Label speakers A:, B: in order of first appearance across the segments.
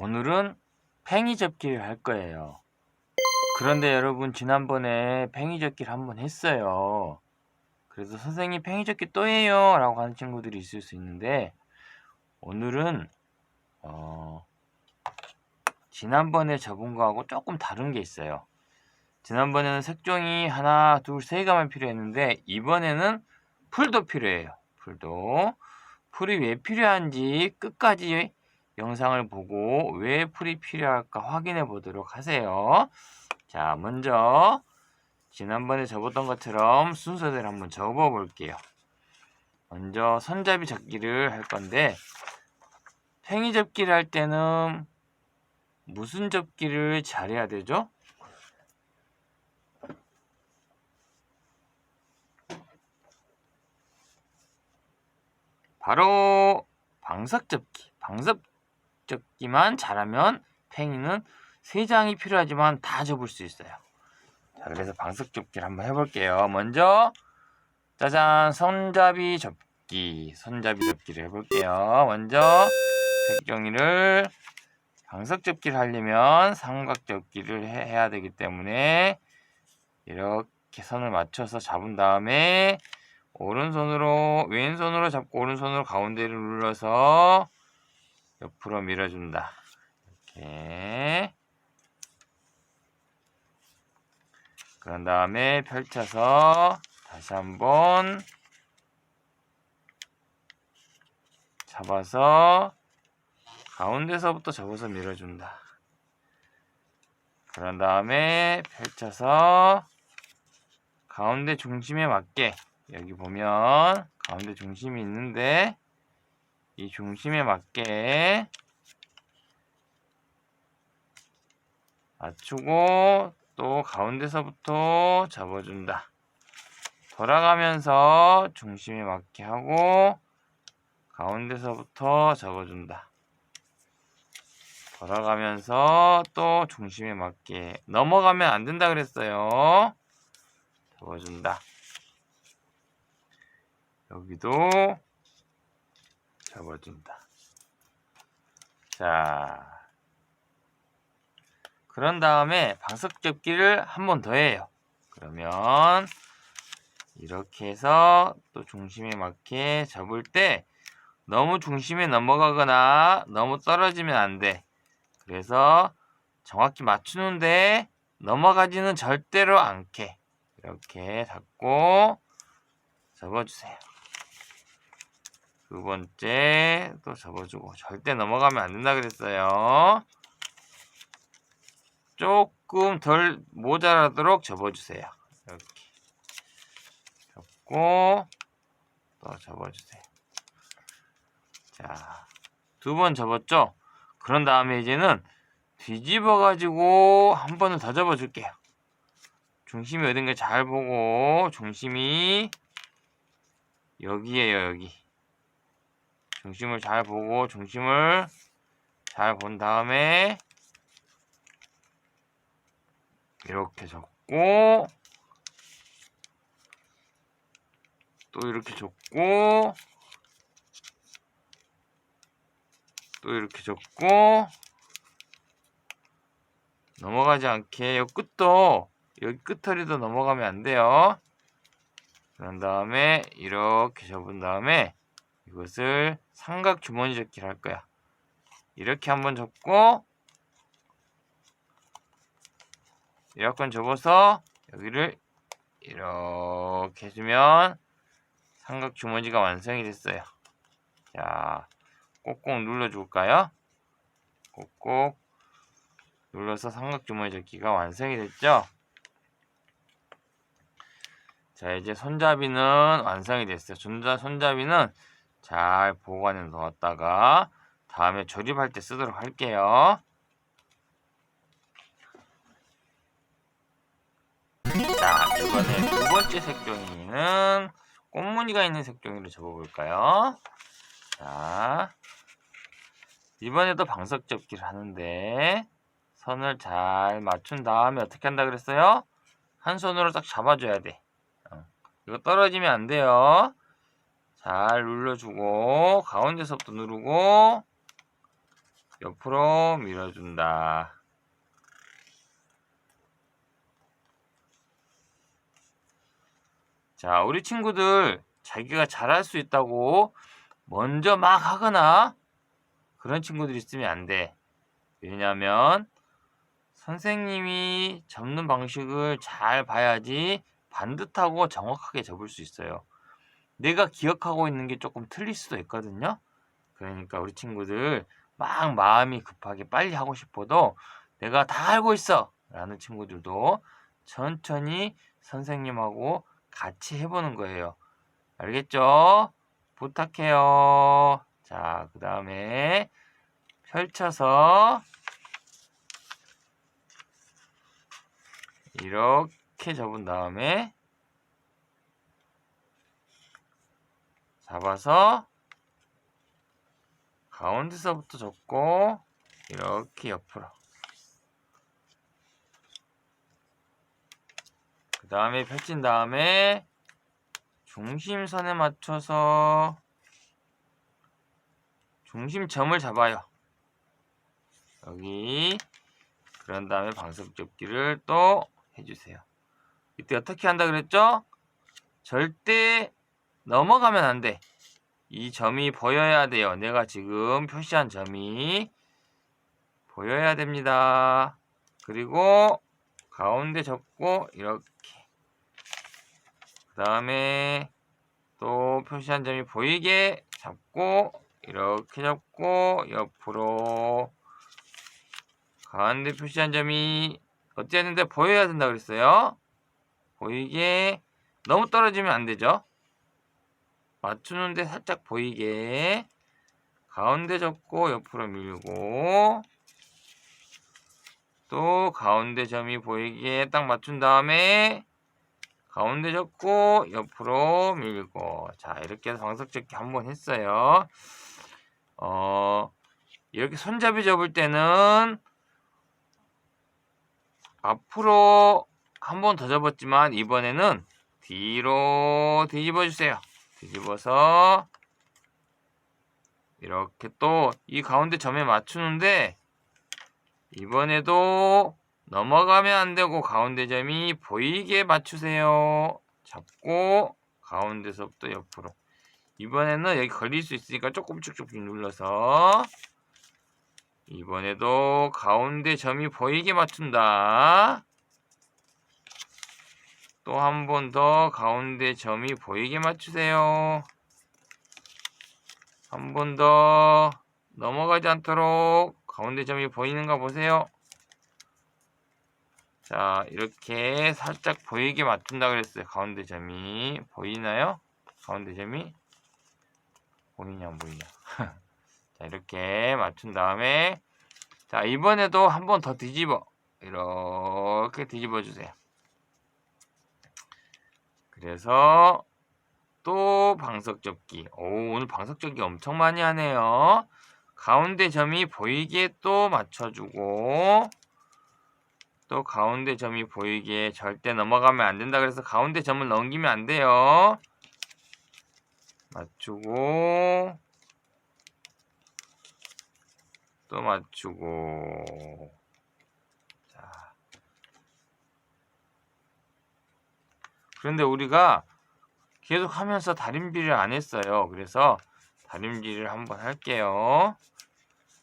A: 오늘은 팽이 접기를 할 거예요. 그런데 여러분 지난번에 팽이 접기를 한번 했어요. 그래서 선생님 팽이 접기 또 해요 라고 하는 친구들이 있을 수 있는데 오늘은 어, 지난번에 접은 거하고 조금 다른 게 있어요. 지난번에는 색종이 하나, 둘, 세 개만 필요했는데 이번에는 풀도 필요해요. 풀도. 풀이 왜 필요한지 끝까지 영상을 보고 왜 풀이 필요할까 확인해 보도록 하세요. 자, 먼저 지난번에 접었던 것처럼 순서대로 한번 접어 볼게요. 먼저 손잡이 접기를 할 건데 팽이 접기를 할 때는 무슨 접기를 잘해야 되죠? 바로 방석 접기. 방석 접기만 잘하면 팽이는 세 장이 필요하지만 다 접을 수 있어요. 자, 그래서 방석 접기를 한번 해볼게요. 먼저 짜잔 손잡이 접기. 손잡이 접기를 해볼게요. 먼저 색종이를 방석 접기를 하려면 삼각 접기를 해- 해야 되기 때문에 이렇게 선을 맞춰서 잡은 다음에 오른손으로 왼손으로 잡고 오른손으로 가운데를 눌러서 옆으로 밀어준다. 이렇게 그런 다음에 펼쳐서 다시 한번 잡아서 가운데서부터 접어서 밀어준다. 그런 다음에 펼쳐서 가운데 중심에 맞게 여기 보면 가운데 중심이 있는데 이 중심에 맞게 맞추고 또 가운데서부터 접어준다. 돌아가면서 중심에 맞게 하고 가운데서부터 접어준다. 돌아가면서 또 중심에 맞게 넘어가면 안 된다 그랬어요. 접어준다. 여기도 접어준다. 자, 그런 다음에 방석 접기를 한 번 더 해요. 그러면 이렇게 해서 또 중심에 맞게 접을 때 너무 중심에 넘어가거나 너무 떨어지면 안 돼. 그래서 정확히 맞추는데 넘어가지는 절대로 않게 이렇게 잡고 접어주세요. 두 번째 또 접어주고 절대 넘어가면 안 된다 그랬어요. 조금 덜 모자라도록 접어주세요. 이렇게 접고 또 접어주세요. 자, 두 번 접었죠? 그런 다음에 이제는 뒤집어 가지고 한 번을 더 접어 줄게요. 중심이 어딘가 잘 보고 중심이 여기에요 여기 중심을 잘 보고 중심을 잘 본 다음에 이렇게 접고 또 이렇게 접고 또 이렇게 접고 넘어가지 않게 이 끝도 여기 끝털이도 넘어가면 안 돼요. 그런 다음에 이렇게 접은 다음에 이것을 삼각 주머니 접기를 할 거야. 이렇게 한번 접고 이렇게 접어서 여기를 이렇게 해주면 삼각 주머니가 완성이 됐어요. 자, 꼭꼭 눌러줄까요? 꼭꼭 눌러서 삼각 주머니 접기가 완성이 됐죠? 자, 이제 손잡이는 완성이 됐어요. 손자, 손잡이는 잘 보관해 놓았다가 다음에 조립할 때 쓰도록 할게요. 자, 이번에 두 번째 색종이는 꽃무늬가 있는 색종이로 접어볼까요? 자, 이번에도 방석 접기를 하는데 선을 잘 맞춘 다음에 어떻게 한다 그랬어요? 한 손으로 딱 잡아줘야 돼. 어, 이거 떨어지면 안 돼요. 잘 눌러주고 가운데서부터 누르고 옆으로 밀어준다. 자, 우리 친구들 자기가 잘할 수 있다고 먼저 막 하거나 그런 친구들 있으면 안 돼. 왜냐면 선생님이 접는 방식을 잘 봐야지 반듯하고 정확하게 접을 수 있어요. 내가 기억하고 있는 게 조금 틀릴 수도 있거든요. 그러니까 우리 친구들 막 마음이 급하게 빨리 하고 싶어도 내가 다 알고 있어 라는 친구들도 천천히 선생님하고 같이 해보는 거예요. 알겠죠? 부탁해요. 자, 그 다음에 펼쳐서 이렇게 접은 다음에 잡아서 가운데서부터 접고 이렇게 옆으로 그 다음에 펼친 다음에 중심선에 맞춰서 중심점을 잡아요. 여기 그런 다음에 방석 접기를 또 해주세요. 이때 어떻게 한다 그랬죠? 절대 넘어가면 안 돼. 이 점이 보여야 돼요. 내가 지금 표시한 점이 보여야 됩니다. 그리고 가운데 접고 이렇게 그 다음에 또 표시한 점이 보이게 잡고 이렇게 잡고 옆으로 가운데 표시한 점이 어찌 했는데 보여야 된다 그랬어요. 보이게 너무 떨어지면 안 되죠. 맞추는데 살짝 보이게 가운데 접고 옆으로 밀고 또 가운데 점이 보이게 딱 맞춘 다음에 가운데 접고 옆으로 밀고 자 이렇게 해서 방석 접기 한번 했어요. 어 이렇게 손잡이 접을 때는 앞으로 한 번 더 접었지만 이번에는 뒤로 뒤집어 주세요. 뒤집어서 이렇게 또 이 가운데 점에 맞추는데 이번에도 넘어가면 안 되고 가운데 점이 보이게 맞추세요. 잡고 가운데서부터 옆으로 이번에는 여기 걸릴 수 있으니까 조금 쭉쭉 눌러서 이번에도 가운데 점이 보이게 맞춘다. 또 한 번 더 가운데 점이 보이게 맞추세요. 한 번 더 넘어가지 않도록 가운데 점이 보이는가 보세요. 자, 이렇게 살짝 보이게 맞춘다 그랬어요. 가운데 점이 보이나요? 가운데 점이 보이냐 안 보이냐? 자, 이렇게 맞춘 다음에 자, 이번에도 한 번 더 뒤집어 이렇게 뒤집어 주세요. 그래서 또 방석 접기. 오, 오늘 방석 접기 엄청 많이 하네요. 가운데 점이 보이게 또 맞춰주고 또 가운데 점이 보이게 절대 넘어가면 안 된다 그래서 가운데 점을 넘기면 안 돼요. 맞추고 또 맞추고 그런데 우리가 계속 하면서 다림질을 안 했어요. 그래서 다림질을 한번 할게요.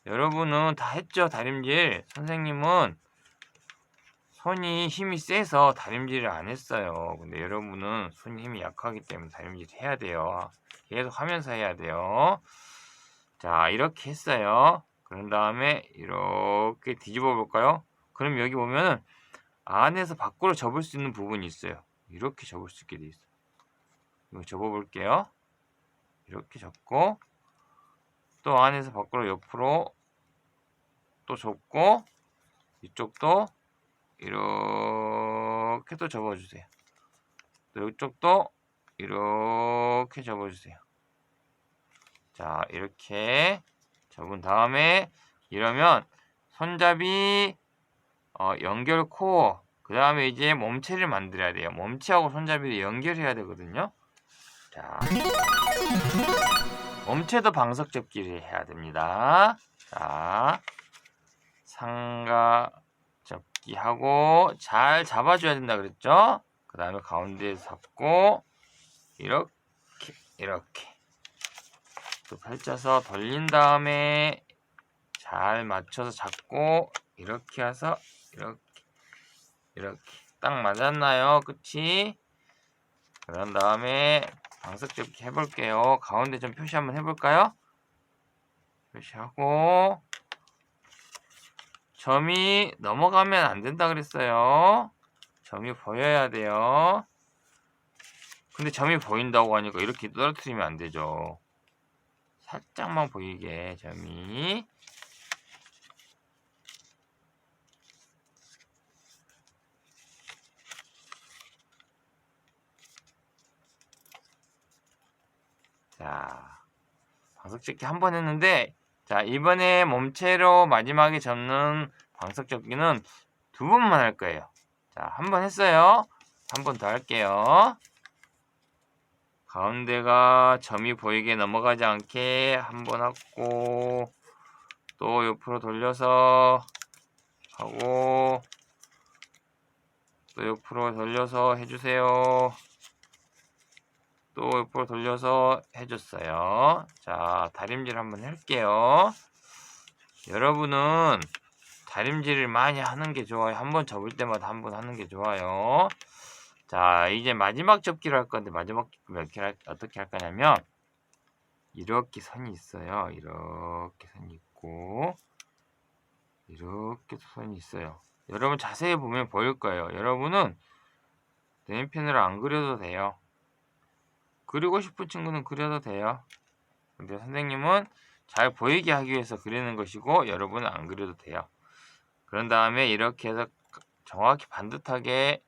A: 여러분은 다 했죠, 다림질. 선생님은 손이 힘이 세서 다림질을 안 했어요. 근데 여러분은 손 힘이 약하기 때문에 다림질 해야 돼요. 계속 하면서 해야 돼요. 자, 이렇게 했어요. 그런 다음에 이렇게 뒤집어 볼까요? 그럼 여기 보면은 안에서 밖으로 접을 수 있는 부분이 있어요. 이렇게 접을 수 있게 돼 있어요. 이거 접어 볼게요. 이렇게 접고 또 안에서 밖으로 옆으로 또 접고 이쪽도 이렇게 또 접어주세요. 또 이쪽도 이렇게 접어주세요. 자 이렇게 접은 다음에 이러면 손잡이 어, 연결 코어 그 다음에 이제 몸체를 만들어야 돼요. 몸체하고 손잡이를 연결해야 되거든요. 자 몸체도 방석 접기를 해야 됩니다. 자, 상가 접기 하고 잘 잡아줘야 된다 그랬죠? 그 다음에 가운데에 잡고 이렇게 이렇게 또 펼쳐서 돌린 다음에 잘 맞춰서 잡고 이렇게 해서 이렇게 이렇게 딱 맞았나요? 그치? 그런 다음에 방석 접기 해볼게요. 가운데 좀 표시 한번 해볼까요? 표시하고 점이 넘어가면 안 된다 그랬어요. 점이 보여야 돼요. 근데 점이 보인다고 하니까 이렇게 떨어뜨리면 안 되죠. 살짝만 보이게 점이 자 방석 접기 한 번 했는데 자 이번에 몸체로 마지막에 접는 방석 접기는 두 번만 할 거예요. 자 한 번 했어요. 한 번 더 할게요. 가운데가 점이 보이게 넘어가지 않게 한 번 하고 또 옆으로 돌려서 하고 또 옆으로 돌려서 해주세요. 또 옆으로 돌려서 해줬어요. 자, 다림질 한번 할게요. 여러분은 다림질을 많이 하는 게 좋아요. 한 번 접을 때마다 한 번 하는 게 좋아요. 자, 이제 마지막 접기를 할 건데 마지막 접기 몇 할, 어떻게 할 거냐면 이렇게 선이 있어요. 이렇게 선이 있고 이렇게 선이 있어요. 여러분 자세히 보면 보일 거예요. 여러분은 네임펜으로 안 그려도 돼요. 그리고 싶은 친구는 그려도 돼요. 근데 선생님은 잘 보이게 하기 위해서 그리는 것이고 여러분은 안 그려도 돼요. 그런 다음에 이렇게 해서 정확히 반듯하게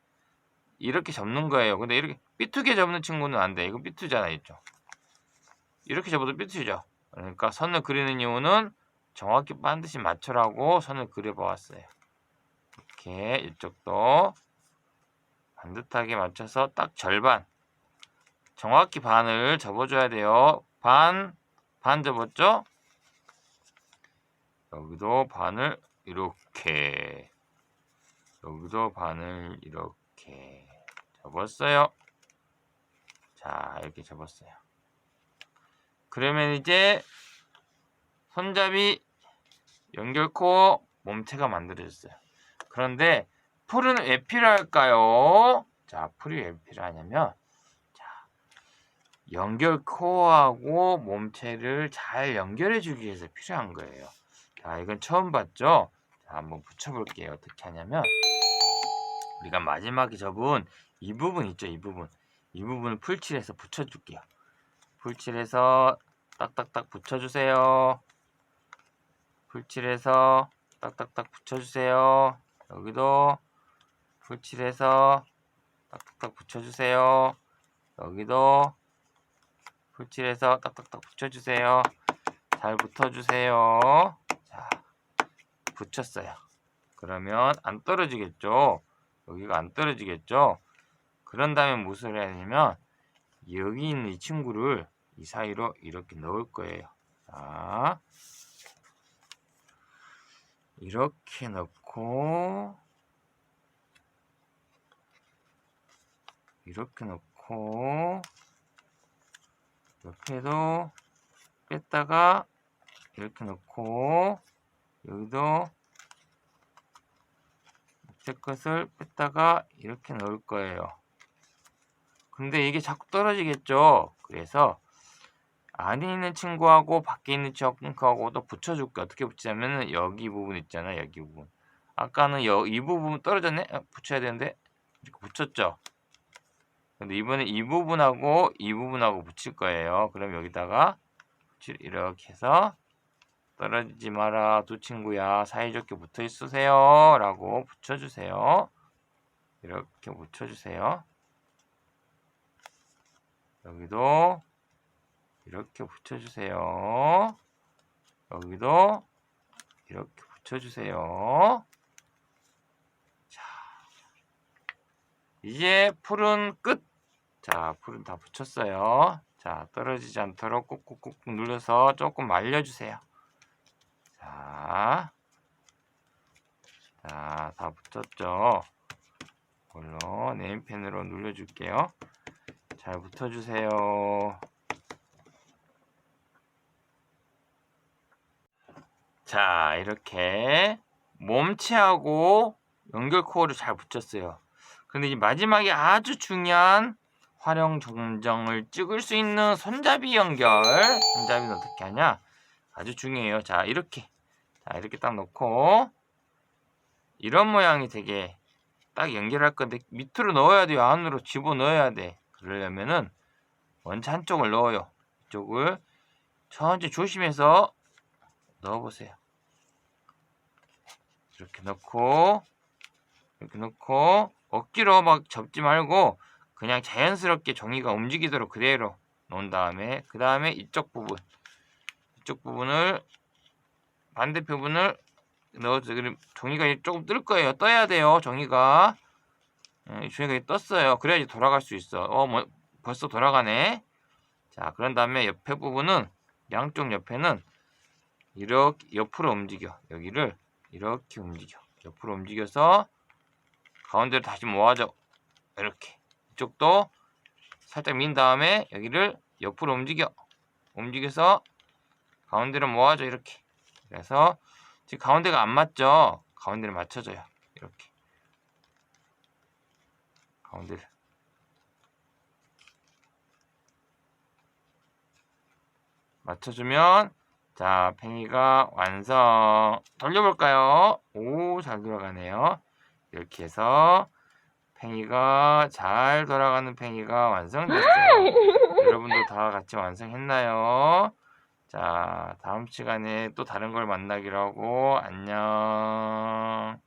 A: 이렇게 접는 거예요. 근데 이렇게 삐뚤게 접는 친구는 안 돼. 이거 삐뚤잖아, 있죠. 이렇게 접어도 삐뚤죠. 그러니까 선을 그리는 이유는 정확히 반드시 맞춰라고 선을 그려보았어요. 이렇게 이쪽도 반듯하게 맞춰서 딱 절반 정확히 반을 접어줘야 돼요. 반, 반 접었죠? 여기도 반을 이렇게 여기도 반을 이렇게 접었어요. 자, 이렇게 접었어요. 그러면 이제 손잡이 연결코어 몸체가 만들어졌어요. 그런데 풀은 왜 필요할까요? 자, 풀이 왜 필요하냐면 연결 코어하고 몸체를 잘 연결해 주기 위해서 필요한 거예요. 자, 이건 처음 봤죠? 자, 한번 붙여볼게요. 어떻게 하냐면, 우리가 마지막에 접은 이 부분 있죠? 이 부분. 이 부분을 풀칠해서 붙여줄게요. 풀칠해서 딱딱딱 붙여주세요. 풀칠해서 딱딱딱 붙여주세요. 여기도 풀칠해서 딱딱딱 붙여주세요. 여기도 풀칠해서 딱딱딱 붙여주세요. 잘 붙어주세요. 자, 붙였어요. 그러면 안 떨어지겠죠? 여기가 안 떨어지겠죠? 그런 다음에 무엇을 해야 되냐면 여기 있는 이 친구를 이 사이로 이렇게 넣을 거예요. 자, 이렇게 넣고 이렇게 넣고 옆에도 뺐다가 이렇게 넣고 여기도 밑에 것을 뺐다가 이렇게 넣을 거예요. 근데 이게 자꾸 떨어지겠죠. 그래서 안에 있는 친구하고 밖에 있는 친구하고도 붙여줄게. 어떻게 붙이냐면 여기 부분 있잖아. 여기 부분. 아까는 여, 이 부분 떨어졌네? 아, 붙여야 되는데 이렇게 붙였죠. 근데 이번에 이 부분하고 이 부분하고 붙일 거예요. 그럼 여기다가 이렇게 해서 떨어지지 마라 두 친구야 사이좋게 붙어 있으세요 라고 붙여주세요. 이렇게 붙여주세요. 여기도 이렇게 붙여주세요. 여기도 이렇게 붙여주세요. 자, 이제 풀은 끝. 자, 불은 다 붙였어요. 자, 떨어지지 않도록 꾹꾹꾹꾹 눌러서 조금 말려주세요. 자, 자, 다 붙었죠. 물론 네임펜으로 눌러줄게요. 잘 붙어주세요. 자, 이렇게 몸체하고 연결 코어를 잘 붙였어요. 근데 이제 마지막에 아주 중요한 활용 정정을 찍을 수 있는 손잡이 연결. 손잡이는 어떻게 하냐? 아주 중요해요. 자, 이렇게. 자, 이렇게 딱 놓고 이런 모양이 되게 딱 연결할 건데 밑으로 넣어야 돼요. 안으로 집어 넣어야 돼. 그러려면은 먼저 한쪽을 넣어요. 이쪽을 천천히 조심해서 넣어보세요. 이렇게 넣고 이렇게 넣고 억지로 막 접지 말고 그냥 자연스럽게 종이가 움직이도록 그대로 놓은 다음에 그 다음에 이쪽 부분 이쪽 부분을 반대표분을 넣어서 그럼 종이가 조금 뜰 거예요. 떠야 돼요. 종이가 예, 종이가 떴어요. 그래야지 돌아갈 수 있어. 어, 뭐 벌써 돌아가네. 자, 그런 다음에 옆에 부분은 양쪽 옆에는 이렇게 옆으로 움직여. 여기를 이렇게 움직여. 옆으로 움직여서 가운데로 다시 모아줘. 이렇게. 이쪽도 살짝 민 다음에 여기를 옆으로 움직여. 움직여서 가운데로 모아줘. 이렇게. 그래서 지금 가운데가 안 맞죠? 가운데를 맞춰줘요. 이렇게. 가운데를. 맞춰주면 자 팽이가 완성 돌려볼까요 오 잘 돌아가네요 이렇게 해서 팽이가 잘 돌아가는 팽이가 완성됐어요 여러분도 다 같이 완성했나요? 자 다음 시간에 또 다른 걸 만나기로 하고 안녕